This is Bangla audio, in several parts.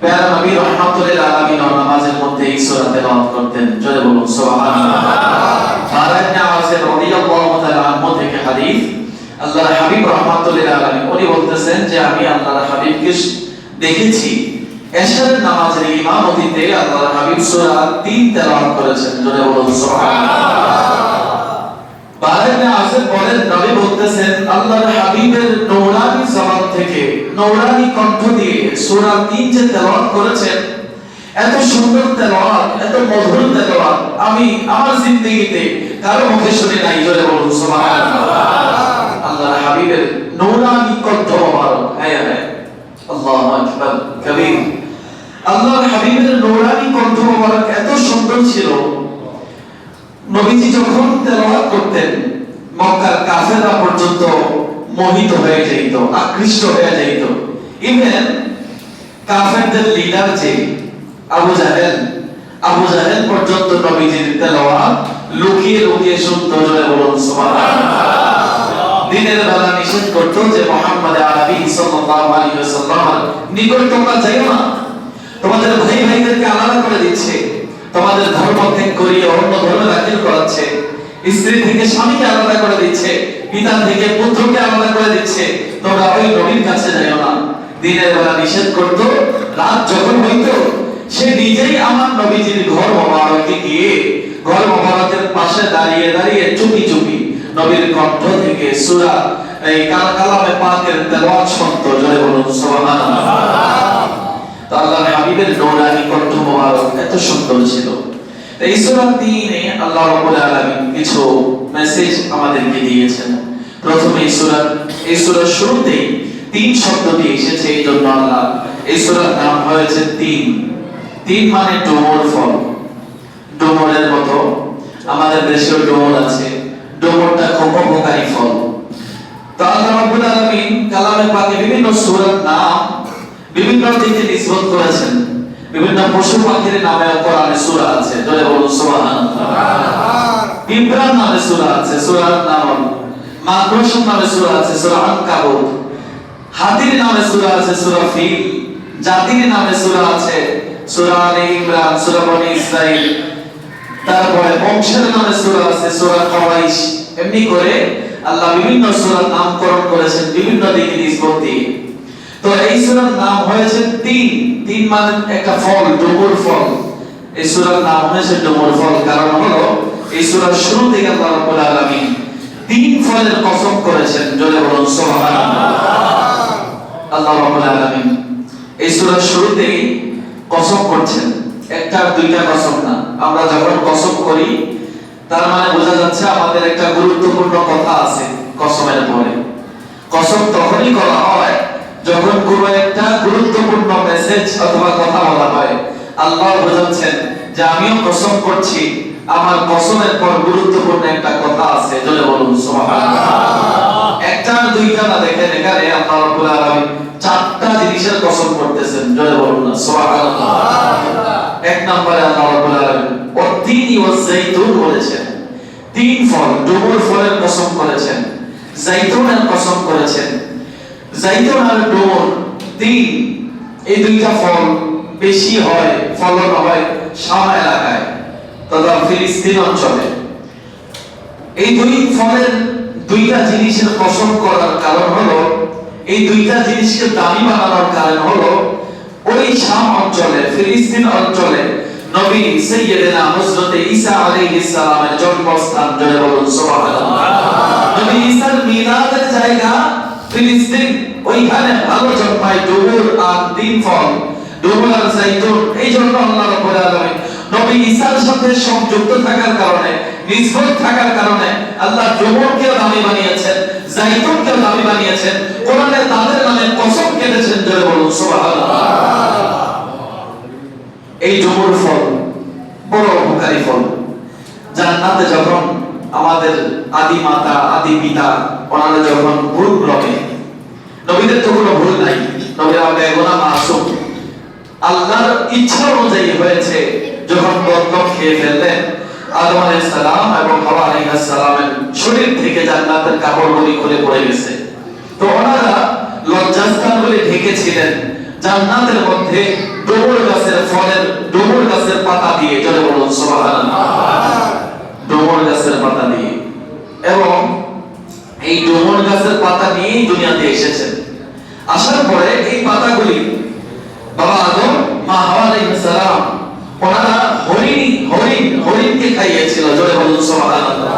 প্যারা নবী রহমাতুল্লিল আলামিন দেখেছি। নামাজের ইমামতিতে আল্লাহর হাবিব সূরা 3 তেলাওয়াত করেছেন। জোরে বলুন, সুবহানাল্লাহ। বারাইনে আসে বলেন নবী বলতেছেন, আল্লাহর হাবিবের নৌরানি থেকে নৌরানি কণ্ঠ দিয়ে সূরা 3 যে তেলাওয়াত করেছেন, এত সুন্দর তেলাওয়াত, এত মধুর আমি আমার জিন্দেগিতে কারও মুখে শুনি নাই, জোরে বলুন আল্লাহর হাবিবের নৌরানি কণ্ঠ মোবারক হ্যাঁ হ্যাঁ আল্লাহু আল্লাহর হাবিবের নৌরানি কণ্ঠ মোবারক এত সুন্দর ছিল নবীজি যখন তেলাওয়াত করতেন, মক্কার কাফেররা পর্যন্ত মোহিত হয়ে যাইত, আকৃষ্ট হয়ে যাইত। ইভেন কাফেরদের লিডার যে, আবু জাহেল আবু জাহেল পর্যন্ত নবীজির তেলাওয়াত লুকিয়ে লুকিয়ে শুনতো, জোরে বলুন, সুবহানাল্লাহ। দিনের বেলা নিষেধ করতো যে, মোহাম্মদ আরবি সাল্লাল্লাহু আলাইহি ওয়াসাল্লাম নিকট তোমরা যাইও না। তোমাদের ভাই ভাইদেরকে আলাদা করে দিচ্ছে। তোমাদের ধর্ম ত্যাগ করিয়ে অন্য ধর্মে দাখিল করাচ্ছে। স্ত্রী থেকে স্বামীকে আলাদা করে দিচ্ছে, পিতা থেকে পুত্রকে আলাদা করে দিচ্ছে। তোমরা ওই নবীর কাছে যাইও না। দিনের বেলা নিষেধ করত, রাত যখন হইতো, সে নিজেই আমার নবীজির ঘর মোবারকে গিয়ে, ঘর মোবারকের পাশে দাঁড়িয়ে দাঁড়িয়ে চুপি চুপি নবীর কণ্ঠ থেকে সূরা, এই কাল কালামে পাকের তেলাওয়াত শুনতো জোরে বলুন, সুবহানাল্লাহ। তো হাবিবের নূরানি কণ্ঠ মোবারক এত সুন্দর ছিল। এই সূরা 3 আল্লাহ রাব্বুল আলামিন কিছু মেসেজ আমাদেরকে দিয়েছেন। প্রথমে এই সূরা এই সূরার শুরুতেই তিন শব্দটি এসেছে এই জন্য আল্লাহ এই সূরার নাম হয়েছে তিন। তিন মানে ডোমর ফল। ডোমরের মতো। আমাদের দেশেও ডোমর আছে। ডোমরটা খুব উপকারী ফল। তো আল্লাহ রাব্বুল আলামিন কালামে পাকে বিভিন্ন সূরার নাম বিভিন্ন দিকে নিসবত করেছেন। বিভিন্ন পশু পাখির নামে কোরআনে সূরা আছে। জোরে বলুন সুবহানাল্লাহ। পিঁপড়ার নামে সূরা আছে সূরার নাম। মাকড়সার নামে সূরা আছে সূরা আনকাবুত হাতির নামে সূরা আছে সূরা ফিল। জাতির নামে সূরা আছে সূরা আলে ইমরান সূরা বনি ইসরাইল। তারপরে বংশের নামে সূরা আছে সূরা কওয়াইশ এমনি করে আল্লাহ বিভিন্ন সূরার নামকরণ করেছেন বিভিন্ন দিকে নিসবত দিয়ে। তো এই সূরার নাম হয়েছে তিন। তিন মানে একটা ফল, ডুমুর ফল। এই সূরার নাম হয়েছে ডুমুর ফল, কারণ হলো এই সূরার শুরু থেকে আল্লাহ রাব্বুল আলামিন তিন ফলের কসম করেছেন, জোরে বলুন, সুবহানাল্লাহ। আল্লাহ রাব্বুল আলামিন এই সূরার শুরুতেই কসম করছেন। একটা দুইটা কসম না। আমরা যখন কসম করি, তার মানে বোঝা যাচ্ছে আমাদের একটা গুরুত্বপূর্ণ কথা আছে, কসমের পরে। কসম তখনই করা হয় যখন কোনো একটা গুরুত্বপূর্ণ মেসেজ অথবা কথা বলা হয় আল্লাহ বোঝাচ্ছেন যে আমিও কসম করছি আমার কসমের পর গুরুত্বপূর্ণ একটা কথা আছে জোরে বলুন একটা দুইটা না দেখেন এখানে আল্লাহ রাব্বুল আলামিন চারটা জিনিসের কসম করতেছেন জোরে বলুন না সুবহানাল্লাহ। এক নম্বরে আল্লাহ রাব্বুল আলামিন ওয়াতিন ওয়াজ জাইতুন বলেছেন। তিন ফল ডুমুর ফলের কসম করেছেন। জাইতুনের কসম করেছেন। জাইতুন আর ডুমুর তিন এই দুইটা ফল বেশি হয় ফলন হয় শাম এলাকায় তথা ফিলিস্তিন অঞ্চলে। এই দুই ফলের দুইটা জিনিসের কসম করার কারণ হলো এই দুইটা জিনিসকে দামি বানানোর কারণ হলো ওই শাম অঞ্চলে ফিলিস্তিন অঞ্চলে নবী সাইয়্যিদিনা হযরত ঈসা আলাইহিস সালামের জন্মস্থান জয় বলুন সুবহানাল্লাহ। নবী ঈসার মিলাদের জায়গা ফিলিস্তিন। ওইখানে ভালো জন্মায় ডুবুর আর তিন ফল ডুবুর আর এই জন্য আল্লাহ রাব্বুল আলামিন নবী সাথে সংযুক্ত থাকার কারণে থাকার কারণে আল্লাহ ডুবুরকেও দামি বানিয়েছেন দামি বানিয়েছেন, কোরআনে তাদের নামে কসম কেটেছেন জয় বলুন এই ডুবুর ফল, বড় উপকারী ফল। জান্নাতে যখন আমাদের আদি মাতা, আদি পিতা, ওনারা যখন ভুল রবে নবীদের তো কোনো ভুল নাই। নবীরা বেগুনা মাসুম আল্লাহর ইচ্ছা অনুযায়ী হয়েছে যখন খেয়ে ফেললেন, আদম সালাম এবং হাওয়া সালামের শরীর থেকে জান্নাতের খুলে পড়ে গেছে। তো ওনারা ঢেকেছিলেন, জান্নাতের মধ্যে গাছের ফলের গাছের পাতা দিয়ে জলে বলুন, সুবহানাল্লাহ। ডুমুর গাছের পাতা দিয়ে। এবং এই ডুমুর গাছের পাতা নিয়েই দুনিয়াতে এসেছেন। আসার পরে এই পাতাগুলি, বাবা আদম, মা হাওয়া আলাইহিস সালাম, ওনারা হরিণ হরিণ, হরিণকে খাইয়েছিল, জোরে বলুন সুবহানাল্লাহ।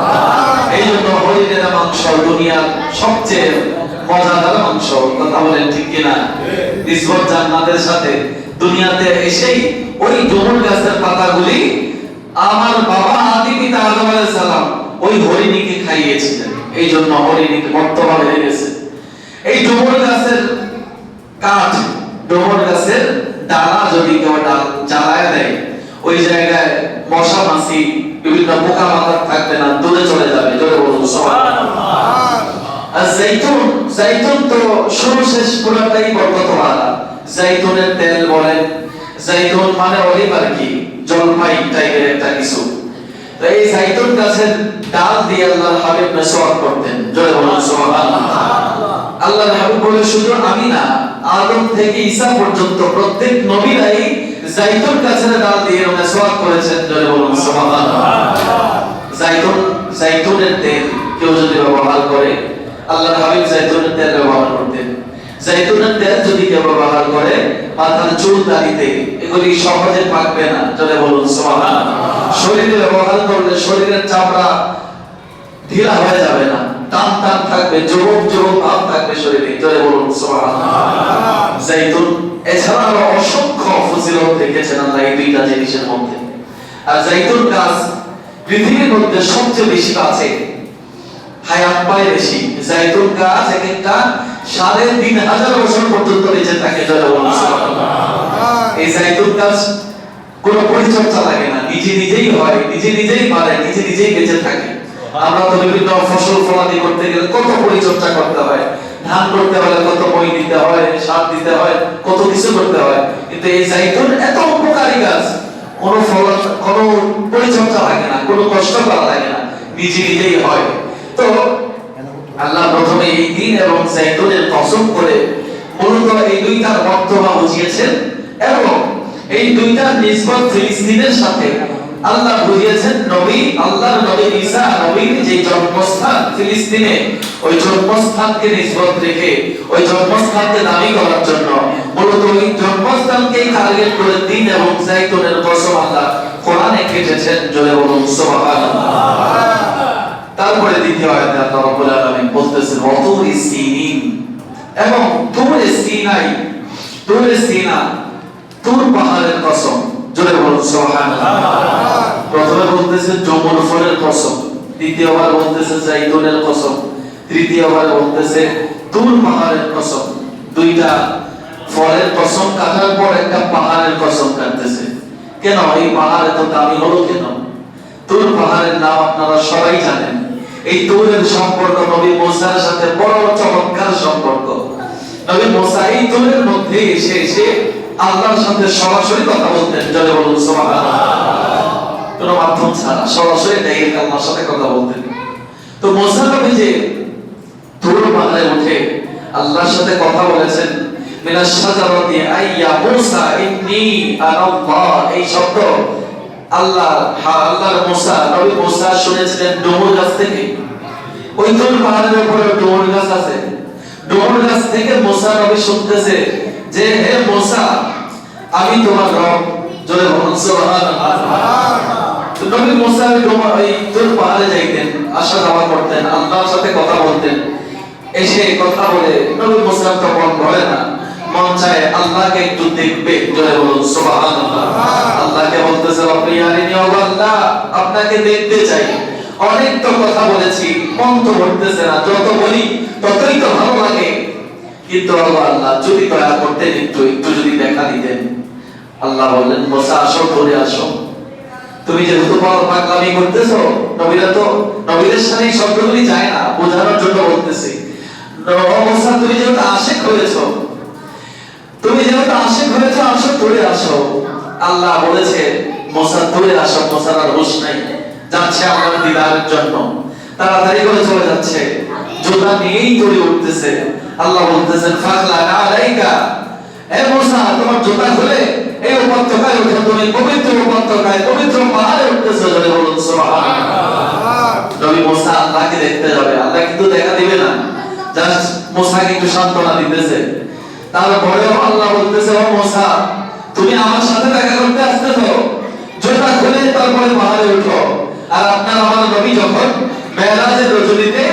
এই জন্য হরিণের মাংস দুনিয়ার সবচেয়ে মজাদার মাংস, কথা বলেন ঠিক কিনা? নিসবত জান্নাতের সাথে দুনিয়াতে এসেই ওই ডুমুর গাছের পাতাগুলি আমার বাবা আদি পিতা আদম আলাইহিস সালাম ওই হরিণীকে খাইয়েছিলেন। এই জন্য হরিণীকে হয়ে গেছে এই ডুমুর গাছের কাঠ ডোমর গাছের ডালা যদি কেউ ডাল জ্বালায় দেয়, ওই জায়গায় মশা, মাছি, বিভিন্ন পোকা মাকড় থাকবে না, দূরে চলে যাবে, জোরে বলুন আর তো তেল মানে অলিভ আর কি, জলপাই টাইপের একটা কিছু। তো এই জাইতুন গাছের ডাল দিয়ে আল্লাহর হাবিব মেসওয়াক করতেন জয় বলুন, সুবহানাল্লাহ। আল্লাহর হাবিব বলে শুধু আমি না, আদম থেকে ঈসা পর্যন্ত প্রত্যেক নবীরাই জাইতুন গাছের ডাল দিয়ে মেসওয়াক করেছেন জয় বলুন, সুবহানাল্লাহ। জাইতুন জাইতুনের তেল কেউ যদি ব্যবহার করে আল্লাহর হাবিব জাইতুনের তেল ব্যবহার করতেন। জাইতুনের তেল যদি কেউ ব্যবহার করে, মাথার চুল দাড়িতে, এগুলি সহজে পাকবে না চলে বলুন, সুবহানাল্লাহ। শরীরে ব্যবহার করলে শরীরের চামড়া ঢিলা হয়ে যাবে না। টান টান থাকবে যুবক যুবক ভাব থাকবে শরীরে। চলে বলুন জাইতুন এছাড়া আরও অসংখ্য ফজিলত রেখেছেন আল্লাহ এই দুইটা জিনিসের মধ্যে। আর জাইতুন গাছ পৃথিবীর মধ্যে সবচেয়ে বেশি আছে হায়াত পায় বেশি। জাইতুন গাছ এক একটা সাড়ে তিন হাজার বছর পর্যন্ত বেঁচে থাকে জয় বলুন এই জাইতুন গাছ কোনো পরিচর্যা লাগে না। নিজে নিজেই হয় নিজে নিজেই বাড়ে নিজে নিজেই বেঁচে থাকে। আমরা তো বিভিন্ন ফসল ফলাদি করতে গেলে কত পরিচর্যা করতে হয়, ধান করতে হলে কত বই দিতে হয়, সার দিতে হয়, কত কিছু করতে হয়। কিন্তু এই জাইতুন এত উপকারী গাছ কোনো ফল, কোনো পরিচর্যা লাগে না, কোনো কষ্ট করা লাগে না, নিজে নিজেই হয়। তো আল্লাহ প্রথমে এই দিন এবং জাইতুনের কসম করে মূলত এই দুইটার বক্তব্য বুঝিয়েছেন এবং এই দুইটার নিসবত ফিলিস্তিনের সাথে আল্লাহ বুঝিয়েছেন নবী, আল্লাহর নবী ঈসা, নবীর যে জন্মস্থান ফিলিস্তিনে, ওই জন্মস্থানকে নিসবত রেখে, ওই জন্মস্থানকে দাবি করার জন্য মূলত ওই জন্মস্থানকেই টার্গেট করে দিন এবং জাইতুনের কসম আল্লাহ কোরআনে কেটেছেন, জোরে বলুন, সুবহানাল্লাহ। তারপরে দ্বিতীয় আয়াতে আল্লাহ রাব্বুল আলামিন বলতেছেন ওয়াতুরি সিনিন। এবং তুরে সিনাই তুরে সিনা তুর পাহাড়ের কসম, জোরে বলুন, সুবহানাল্লাহ। বলতেছে জমুর ফলের কসম, দ্বিতীয়বার বলতেছে জাইতুনের কসম, তৃতীয়বার বলতেছে তুর পাহাড়ের কসম। দুইটা ফলের কসম কাটার পর একটা পাহাড়ের কসম কাটতেছে। কেন? এই পাহাড় এত দামি হলো কেন? তুর পাহাড়ের নাম আপনারা সবাই জানেন। এই তুরের সম্পর্ক নবী মোসার সাথে বড় চমৎকার সম্পর্ক। নবী মোসা এই তুরের মধ্যে এসে এসে আল্লাহর সাথে সরাসরি কথা বলতেন। জলে বলুন, সুবহানাল্লাহ। কোনো মাধ্যম ছাড়া। সরাসরি ডাইরেক্ট আল্লাহর সাথে কথা বলতেন তো মোসা নবী যে তুর পাহাড়ে উঠে আল্লাহর সাথে কথা বলেছেন। মিনাশ শাজারাতি আইয়া মুসা ইন্নী আনাল্লাহ। এই শব্দ আল্লাহ আল্লাহর মুসা, নবী মুসা শুনেছিলেন ডুমুর গাছ থেকে। ওই তুর পাহাড়ের উপরে ডুমুর গাছ আছে। ডুমুর গাছ থেকে মুসা নবী শুনতেছে যে, হে মুসা, আমি তোমার রব। জোরে বলুন, সুবহানাল্লাহ। নবী মুসা ওই তুর পাহাড়ে যাইতেন, আসা যাওয়া করতেন, আল্লাহর সাথে কথা বলতেন। এসে কথা বলে নবী মুসা তো মন ভরে না, মন চায় আল্লাহকে একটু দেখবে জয় বলুন, সুবহানাল্লাহ। আল্লাহকে বলতেছে রব্বি আরিনি আল্লাহ, আপনাকে দেখতে চাই। অনেক তো কথা বলেছি, মন তো ভরতেছে না, যত বলি ততই তো ভালো লাগে। কিন্তু আল্লাহ যদি দয়া করতেন, একটু একটু যদি দেখা দিতেন। আল্লাহ বললেন, মোসা, আসো ধরে আসো। তুমি যেহেতু পাগলামি করতেছো, নবীরা তো নবীদের সাথে এই শব্দগুলি যায় না, বোঝানোর জন্য বলতেছি। মোসা, তুমি যেহেতু আশেক হয়েছো, তুমি যেহেতু আশেক হয়েছো, আসো, দূরে আসো। আল্লাহ বলেছে, মোসা, দূরে আসো, মোসার আর হুশ নাই, যাচ্ছে আমার দিদারের জন্য। তাড়াতাড়ি করে চলে যাচ্ছে। জোতা নিয়েই দৌড়ে উঠতেছে। আল্লাহ বলতেছেন ফাখলা আলাইকা। এ মোসা, তোমার জোতা খুলে। এই উপত্যকায় উঠে তুমি পবিত্র উপত্যকায় পবিত্র পাহাড়ে উঠতেছো জোরে বলুন নবী মুসা আল্লাহকে দেখতে যাবে আল্লাহ কিন্তু দেখা দিবে না। জাস্ট মুসাকে একটু সান্ত্বনা দিতেছে। তারপরেও আল্লাহ বলতেছে ও মুসা তুমি আমার সাথে দেখা করতে আসতেছো। জোটা খুলে তারপরে পাহাড়ে উঠো। আর আপনার আমার নবী যখন মেরাজের রজনীতে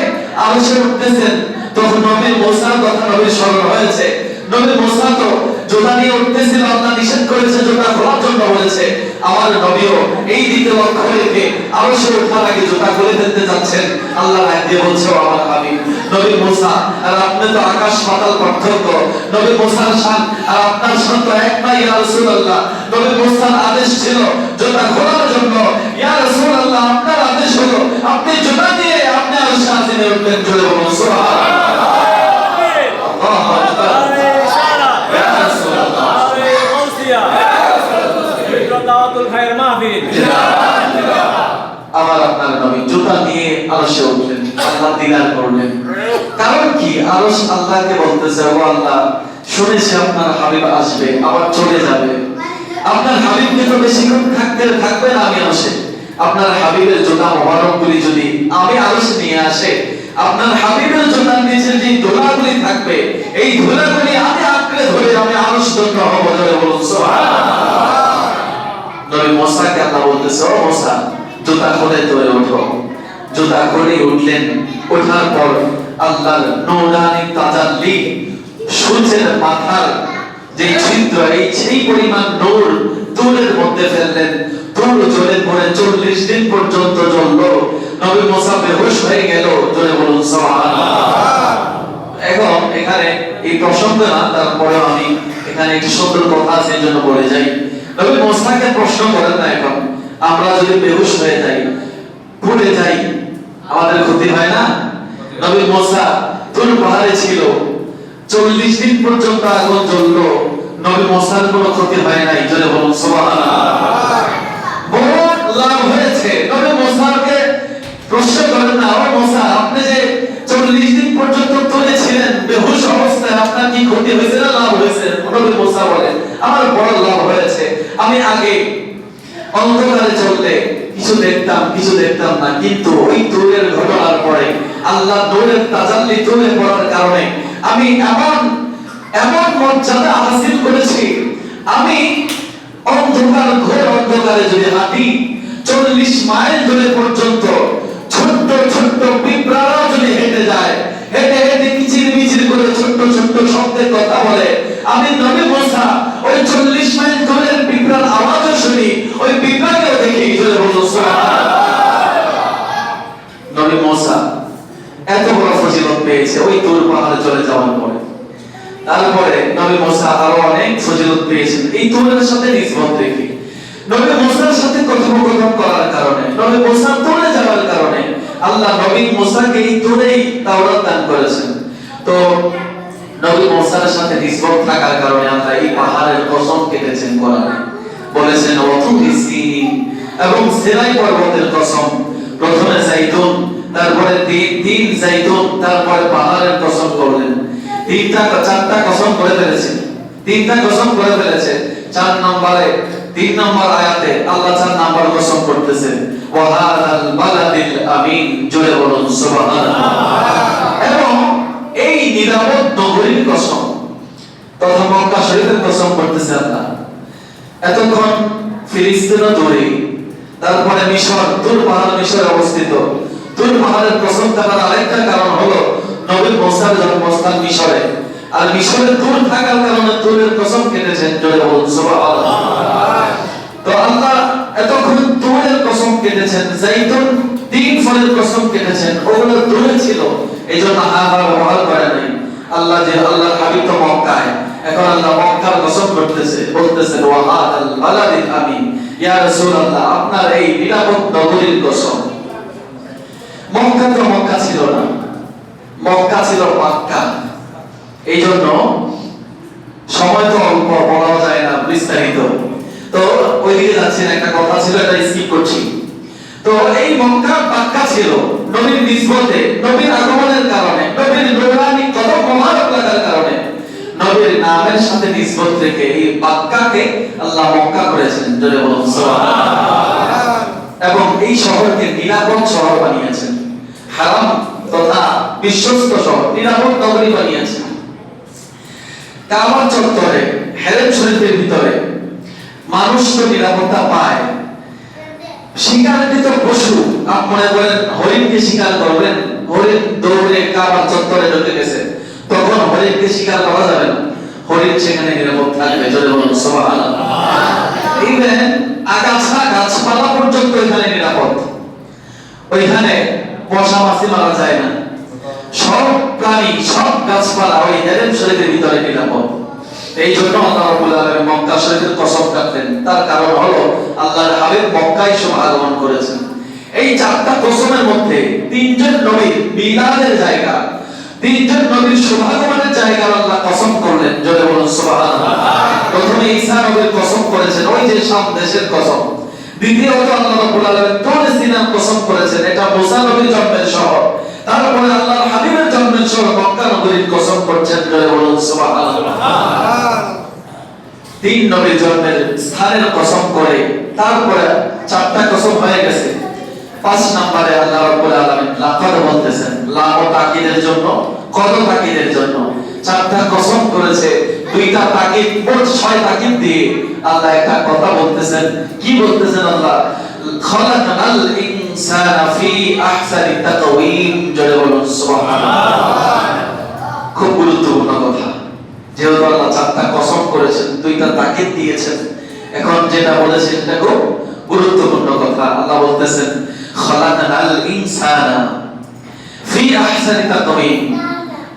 আরশে উঠতেছেন তখন নবী মুসার কথা নবীর স্মরণ হয়েছে। নবী মুসা তো জোতা নিয়ে উঠতেছিল, আল্লাহ নিষেধ করেছে, জোতা খোলার জন্য বলেছে। আমার নবীও এই দিকে লক্ষ্য রেখে আরশে ওঠার আগে জোতা খুলে ফেলতে যাচ্ছেন। আল্লাহ রায় দিয়ে বলছে আমার হাবিব, নবী মুসা, আর আপনি তো আকাশ পাতাল পার্থক্য। নবী মুসার শান, আর আপনার শান তো এক না ইয়া রাসূলুল্লাহ। নবী মুসার আদেশ ছিল জোতা খোলার জন্য। ইয়া রাসূলুল্লাহ, আপনার আদেশ হলো, আপনি জোতা দিয়ে আপনি আরশে আজিমে উঠবেন জোরে বলুন, সুবহানাল্লাহ। জুতা নিয়ে আরশে উঠলেন, আল্লাহ দিদার করলেন। কারণ কি? আরশ আল্লাহকে বলতেছে, ও আল্লাহ, শুনেছি আপনার হাবিব আসবে, আবার চলে যাবে। আপনার হাবিবকে তো বেশিক্ষণ থাকতে থাকবে না আমি আরশে আপনার হাবিবের জুতা মোবারকগুলি যদি আমি আরশে নিয়ে আসে, আপনার হাবিবের জুতার নিচে যে ধুলাগুলি থাকবে, এই ধুলাগুলি আমি আঁকড়ে ধরে আমি আরশ দণ্ড হব ধরে বলুন নবী মোসাকে আল্লাহ বলতেছে, ও মোসা, জুতা খুলে ধরে ওঠো? জুতা খুলে উঠলেন। ওঠার পর আল্লাহর নূরানি তাজাল্লি সূর্যের মাথার যে ছিদ্র, এই সেই পরিমাণ নূর দূরের মধ্যে ফেললেন। দূর জ্বলে পড়ে চল্লিশ দিন পর্যন্ত জ্বললো। নবী মোসা বেহুশ হয়ে গেল। জোরে বলুন এখন এখানে এই প্রসঙ্গ না তারপরে আমি এখানে একটি সুন্দর কথা আছে জন্য বলে যাই। নবী মোসাকে প্রশ্ন করেন না এখন, আমরা যদি বেহুশ হয়ে যাই, ভুলে যাই আমাদের ক্ষতি হয় না? নবী মোসা তুর পাহাড়ে ছিল। চল্লিশ দিন পর্যন্ত আগুন জ্বললো। নবী মোসার কোনো ক্ষতি হয় নাই। জোরে বলুন, সুবহানাল্লাহ। বড় লাভ হয়েছে। নবী মোসাকে প্রশ্ন করেন না, ও মোসা, আপনি যে চল্লিশ দিন পর্যন্ত তুলে ছিলেন অবস্থায় আপনার কি ক্ষতি হয়েছে না লাভ হয়েছে? নবী মোসা আমার বড় লাভ হয়েছে। আমি আগে অন্ধকারে চললে কিছু দেখতাম কিছু দেখতাম না। কিন্তু ওই দূরের ঘটনার পরে আল্লাহ দূরের তাজাল্লি দূরে পড়ার কারণে আমি এমন এমন মর্যাদা হাসিল করেছি। আমি অন্ধকার, ঘোর অন্ধকারে যদি হাঁটি, চল্লিশ মাইল দূরে পর্যন্ত ছোট্ট ছোট্ট পিঁপড়ারা যদি হেঁটে যায়, হেঁটে হেঁটে কিচির মিচির করে ছোট্ট ছোট্ট শব্দের কথা বলে, আমি নবী মোসা ওই চল্লিশ মাইল দূরের পিঁপড়ার আওয়াজও শুনি, ওই বলুন নবী মোসা এত বড় ফজিলত পেয়েছে ওই দূর পাহাড়ে চলে যাওয়ার পরে তারপরে নবী মোসা আরও অনেক ফজিলত পেয়েছেন এই তুরের সাথে নিসবত রেখে নবী মোসার সাথে কথোপকথন করার কারণে নবী মোসা তুরে যাওয়ার কারণে আল্লাহ নবী মোসাকে এই তুরেই তাওরাত দান করেছেন তো নবী মোসার সাথে নিসবত থাকার কারণে আল্লাহ এই পাহাড়ের কসম কেটেছেন কোরআনে বলেছেন অথুরি সিনিন এবং সেরাই পর্বতের কসম। প্রথমে জাইতুন, তারপরে তিন তিন জাইতুন, তারপরে পাহাড়ের কসম করলেন। তিনটা চারটা কসম করে ফেলেছে। তিনটা কসম করে ফেলেছে। চার নম্বরে, তিন নম্বর আয়াতে আল্লাহ চার নম্বর কসম করতেছে। ওয়াহাদাল বালাদিল আমিন, জোরে বলুন, সুবহানাল্লাহ। এবং এই নিরাপদ নগরীর কসম, তথা মক্কা শরীফের কসম করতেছে আল্লাহ। এতক্ষণ ফিলিস্তিনও দূরে। তারপরে মিশর, তুর পাহাড় মিশরে অবস্থিত। তুর পাহাড়ের কসম থাকার আরেকটা কারণ হলো নবী মোসার জন্মস্থান মিশরে। আর মিশরে দূর থাকার কারণে তুরের কসম কেটেছেন জোরে বলুন, সুবহানাল্লাহ। তো আল্লাহ এতক্ষণ তুরের কসম কেটেছেন, জাইতুন তিন ফলের কসম কেটেছেন, ওগুলো দূরে ছিল। এই জন্য আবার ব্যবহার করে নাই। আল্লাহ যে আল্লাহ হাবিব তো মক্কায়। এখন আল্লাহ মক্কার কসম করতেছে বলতেছেন ওয়াহাদাল বালাদিল আমিন। আপনার এই নিরাপদ নগরীর কসম। মক্কা তো মক্কা ছিল না। মক্কা ছিল এই জন্য সময় তো অল্প যায় না, বিস্তারিত। তো ওইদিকে যাচ্ছি না, একটা কথা ছিল, এটা স্কিপ করছি। তো এই মক্কা পাক্কা ছিল, নবীর নিসবতে নবীর আগমনের কারণে, নবীর কত লাগার কারণে। নবীর নামের সাথে নিসবত রেখে এই বাক্কাকে আল্লাহ মক্কা করেছেন। জোরে বলুন এবং এই শহরকে নিরাপদ শহর বানিয়েছেন। হারাম তথা বিশ্বস্ত শহর নিরাপদ নগরী বানিয়েছেন। চত্বরে শরীফের ভিতরে মানুষ তো নিরাপত্তা পায়। শিকারকৃত পশু, আপনি মনে করেন হরিণকে শিকার করবেন হরিণ দৌড়ে কাবার চত্বরে ঢুকে গেছে। তখন হরিণকে শিকার করা যাবে না। হরিণ সেখানে নিরাপদ থাকবে জোরে বলুন ইভেন আগাছা গাছপালা পর্যন্ত এখানে নিরাপদ। ওইখানে মশা মাছি মারা যায় না। সব প্রাণী, সব গাছপালা ওই হেরেম শরীফের ভিতরে নিরাপদ। এই জন্য আল্লাহ রাব্বুল আলামিন মক্কা শরীফের কসম কাটলেন। তার কারণ হলো আল্লাহর হাবিব মক্কায় সব করেছেন। এই চারটা কসমের মধ্যে তিনজন নবীর মিলাদের জায়গা। তিনজন নবীর শুভাগমনের জায়গা আল্লাহ কসম করলেন। বলুন প্রথমে ঈসা নবীর কসম করেছেন, ওই যে দেশের কসম। দ্বিতীয়ত আল্লাহ আলামিন কসম করেছেন, এটা মুসা নবীর জন্মের শহর। তারপরে হাবিবের জন্মের শহর মক্কা কসম করছেন বলুন তিন নবীর জন্মের স্থানের কসম করে, তারপরে চারটা কসম হয়ে গেছে। পাঁচ নম্বরে আল্লাহ রাব্বুল আলামিন লাকাদ বলতেছেন লাম তাকিদের জন্য কদ তাকিদের জন্য। চারটা কসম করেছে, দুইটা তাকিদ মোট ছয় তাকিদ দিয়ে আল্লাহ একটা কথা বলতেছেন। কি বলতেছেন আল্লাহ? খলাকনাল ইনসানা ফি আহসানি তাকওয়িম জোরে বলুন, সুবহানাল্লাহ। খুব গুরুত্বপূর্ণ কথা। যেহেতু আল্লাহ চারটা কসম করেছেন, দুইটা তাকিদ দিয়েছেন। এখন যেটা বলেছেন সেটা খুব গুরুত্বপূর্ণ কথা। আল্লাহ বলতেছেন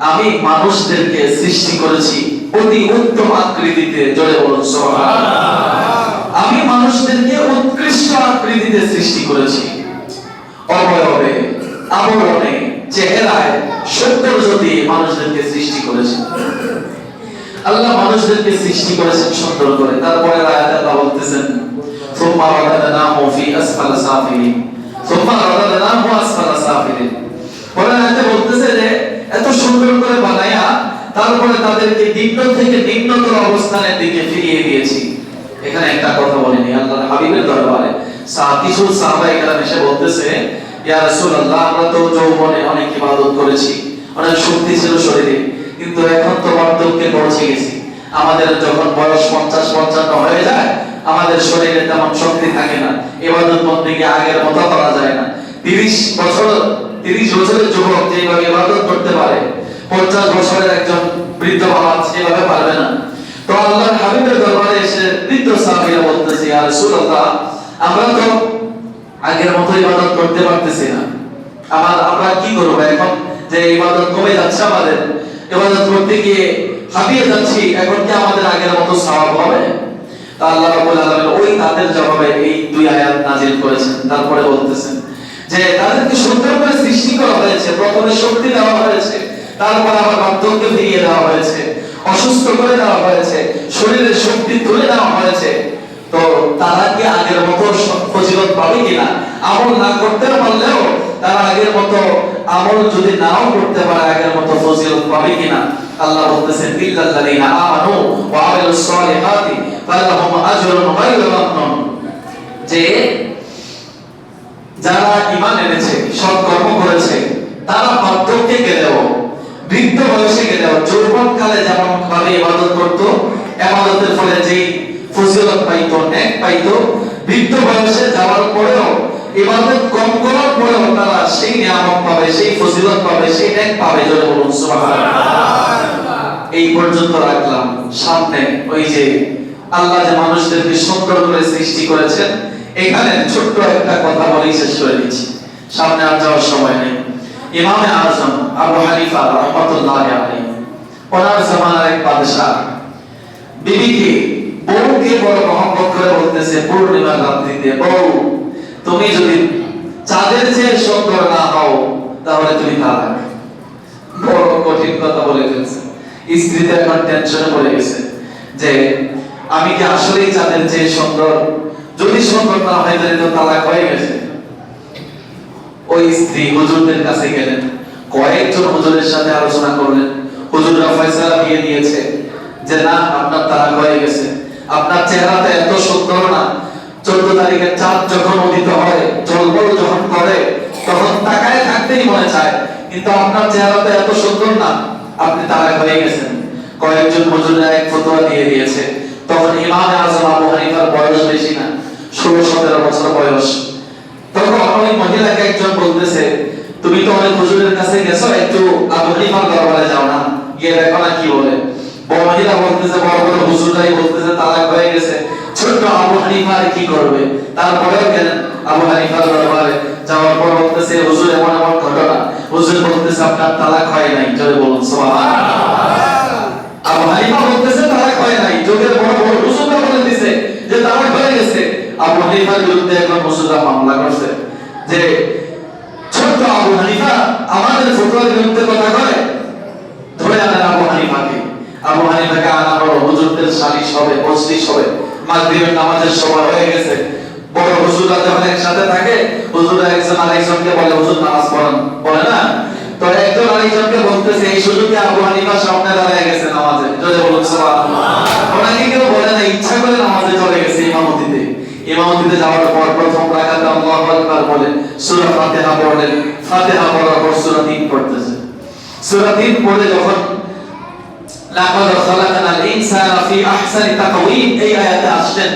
আমি মানুষদেরকে সৃষ্টি করেছি অতি উত্তম আকৃতিতে জলে আমি মানুষদেরকে উৎকৃষ্ট আকৃতিতে সৃষ্টি করেছি। অবয়বে, আবরণে, চেহারায় মানুষদেরকে সৃষ্টি করেছেন আল্লাহ মানুষদেরকে সৃষ্টি করেছেন সুন্দর করে। তারপরে আয়াত আল্লাহ বলতেছেন সোফা রাদাদনা হু আসফালা সাফিলিন কোরআনে বলতেছে যে, এত সুন্দর করে বানায়া তারপরে তাদেরকে নিম্ন থেকে নিম্নতর অবস্থানের দিকে ফিরিয়ে দিয়েছি। এখানে একটা কথা বলেনি, আল্লাহর হাবিবের দরবারে। কিছু সাহাবা একরাম এসে বলতেছে, ইয়া রাসূলুল্লাহ, আমরা তো যৌবনে অনেক ইবাদত করেছি, অনেক শক্তি ছিল শরীরে, কিন্তু এখন তো বার্ধক্যে পৌঁছে গেছি। আমাদের যখন বয়স পঞ্চাশ পঞ্চান্ন হয়ে যায় আমাদের শরীরে তেমন শক্তি থাকে না, ইবাদত বন্দেগী আগের মতো করা যায় না। তিরিশ বছর, তিরিশ বছরের যুবক যেভাবে ইবাদত করতে পারে, পঞ্চাশ বছরের একজন বৃদ্ধ বাবা সেভাবে পারবে না। তো আল্লাহর হাবিবের দরবারে এসে বৃদ্ধ সাহাবীরা বলতেছে, ইয়া রাসূলুল্লাহ, আমরা তো আগের মতো ইবাদত করতে পারতেছি না। আমার আমরা কি করব এখন? যে ইবাদত কমে যাচ্ছে আমাদের। ইবাদত করতে গিয়ে হাবিয়ে যাচ্ছি, এখন কি আমাদের আগের মতো সওয়াব হবে? আল্লাহ রাব্বুল আলামিন ওই তাদের জবাবে এই দুই আয়াত নাজিল করেছেন। তারপরে বলতেছেন যে, তাদেরকে সুন্দর করে সৃষ্টি করা হয়েছে, প্রথমে শক্তি দেওয়া হয়েছে, তারপর আবার বার্ধক্য ফিরিয়ে দেওয়া হয়েছে, অসুস্থ করে দেওয়া হয়েছে, শরীরের শক্তি তুলে দেওয়া হয়েছে। তো তারা কি আগের মতো ফজিলত পাবে কিনা? আমল না করতে পারলেও তারা আগের মতো আমল যদি নাও করতে পারে আগের মতো ফজিলত পাবে কিনা? আল্লাহ বলতেছেন, ইল্লাল্লাযিনা আমানু ওয়া আমিলুস সালিহাতি ফালাহুম আজরুন গায়রু মামনুন যে যারা ঈমান এনেছে সৎ কর্ম করেছে, তারা বার্ধক্যে গেলেও বৃদ্ধ বয়সে গেলেও যৌবন কালে যেমন ভাবে ইবাদত করত, ইবাদতের ফলে যেই ফজিলত পাইতো নেক পাইতো, বৃদ্ধ বয়সে যাওয়ার পরেও ইবাদত কম করার পরেও তারা সেই নিয়ামত পাবে, সেই ফজিলত পাবে, সেই নেক পাবে জোরে বলুন, সুবহানাল্লাহ। এই পর্যন্ত রাখলাম। সামনে ওই যে আল্লাহ যে মানুষদেরকে সুন্দর করে সৃষ্টি করেছেন, এখানে ছোট্ট একটা কথা বলেই শেষ করে দিচ্ছি। সামনে আর যাওয়ার সময় নেই। ইমামে আজম আবু হানিফা রহমতুল্লাহ আলাইহি, ওনার জামানার এক বাদশা বিবিকে বউকে বড় মহব্বত করে বলতেছে পূর্ণিমার রাত্রিতে, বউ। তুমি যদি চাঁদের চেয়ে সুন্দর না হও, তাহলে তুমি তালাক বড় কঠিন কথা বলে ফেলছে। স্ত্রী তো এখন টেনশনে পড়ে গেছে যে, আমি কি আসলেই চাঁদের চেয়ে সুন্দর? যদি সুন্দর না হয়, তাহলে তো তালাক হয়ে গেছে। ওই স্ত্রী হুজুরদের কাছে গেলেন। কয়েকজন হুজুরের সাথে আলোচনা করলেন। হুজুররা ফয়সালা দিয়ে দিয়েছে যে, না, আপনার তালাক হয়ে গেছে। আপনার চেহারাটা এত সুন্দর না চোদ্দ তারিখের চাঁদ যখন উদিত হয় জলবল যখন করে তখন তাকায় থাকতেই মনে চায়, কিন্তু আপনার চেহারাটা এত সুন্দর না, আপনি তালাক হয়ে গেছেন। কয়েকজন মজুরা এক ফতোয়া দিয়ে দিয়েছে, তখন ইমাম আজম আবু হানিফার বয়স বেশি না, ষোলো সতেরো বছর বয়স। তখন ওই মহিলাকে একজন বলতেছে, তুমি তো অনেক হুজুরের কাছে গেছো, একটু আবু হানিফার দরবারে যাও না, গিয়ে দেখো না কি বলে। বড় মহিলা বলতেছে, বড় বড় হুজুরাই বলতেছে, তালাক হয়ে গেছে। ছোট্ট আবু হানিফা কি করবে? তারপরেও গেলেন আবু হানিফার দরবারে। যাওয়ার পর বলতেছে, হুজুর, এমন এমন ঘটনা। হুজুর বলতেছে, আপনার তালাক হয় নাই। জোরে বলুন, সুবহানাল্লাহ। আবু হানিফা বলতেছে, তালাক হয় নাই। যোগের বড় বড় হুজুররা বলে দিছে যে, তালাক হয়ে গেছে। আবু হানিফার বিরুদ্ধে এখন হুজুররা মামলা করছে যে, ছোট্ট আবু হানিফা আমাদের ফতোয়ার বিরুদ্ধে কথা কয়? ধরে আনেন আবু হানিফাকে। আবু হানিফাকে আনা হলো হুজুরদের সালিশ হবে, মজলিস হবে। মাগরিবের নামাজের সময় হয়ে গেছে। বড় হুজুররা যখন একসাথে থাকে। হুজুররা একজন আরেকজনকে বলে, হুজুর, নামাজ পড়ান। বলে না? তো একজন আরেকজনকে বলতেছে, এই সুযোগে আবু হানিফা সামনে দাঁড়িয়ে গেছে নামাজে। যদি বলুন, সুবহানাল্লাহ। ওনাকে কেউ বলে না, ইচ্ছা করে নামাজে চলে গেছে ইমামতিতে। ইমামতিতে যাওয়ার পর প্রথম রাকাতে আল্লাহু আকবার বলে, সূরা ফাতিহা পড়লেন। ফাতিহা পড়ার পর সূরা 3 পড়তেছে। সূরা 3 পড়ে যখন লাকাদ খালাকনাল ইনসানা ফি আহসানি তাকওয়িম এই আয়াতে আসলেন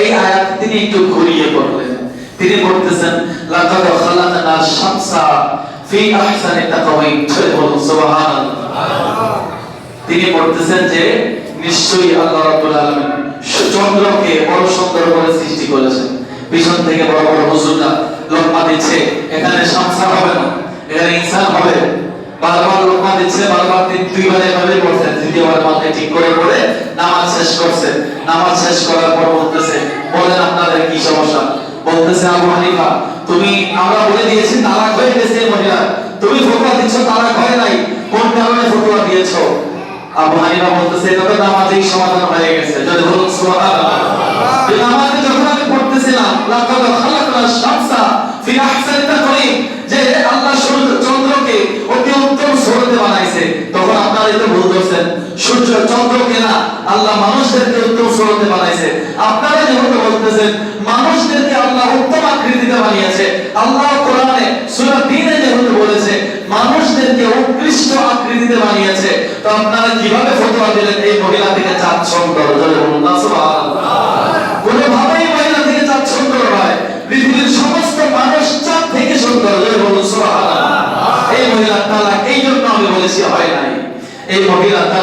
এই আয়াত তিনি একটু ঘুরিয়ে পড়লেন। তিনি বলতেছেন, লাকাদ খালাকনাল শামসা ফি আহসানি তাকওয়িম। বলুন, সুবহানাল্লাহ। তিনি বলতেছেন যে, নিশ্চয়ই আল্লাহ রাব্বুল আলামিন চন্দ্রকে বড় সুন্দর করে সৃষ্টি করেছেন। পিছন থেকে বড় বড় হুজুররা লোকমা দিচ্ছে, এখানে সংসার হবে না, এখানে ইনসান হবে। বারবার লোকমা দিচ্ছে, বারবার দুইবার এভাবে পড়ছেন তৃতীয়বার মাথায় ঠিক করে পড়ে, নামাজ শেষ করছে। নামাজ শেষ করার পর বলতেছে, বলেন আপনাদের কি সমস্যা? বলতেছে, আবু হানিফা, তুমি, আমরা বলে দিয়েছি, তালাক হয়ে গেছে মহিলা। তুমি ফতোয়া দিচ্ছ, তালাক হয় নাই। কোন কারণে ফতোয়া দিয়েছ? আবু হানিফা বলতেছে, এটা তো নামাজেই সমাধান হয়ে গেছে। যদি বলুন, সুবহানাল্লাহ। নামাজে যখন আমি পড়তেছিলাম, লাকাদ খালাকনা শামসা ফি আহসানি তাকওয়িম যে আল্লাহ সূর্য চন্দ্রকে অতি উত্তম সুরতে বানাইছে সূর্য চন্দ্রকে না আল্লাহ মানুষদেরকে বানাইছে। আপনারা বলতেছেন, মানুষদেরকে আল্লাহ উত্তম আকৃতিতে বানিয়েছে। আল্লাহ কোরআনে, সূরা 3 এ বলেছে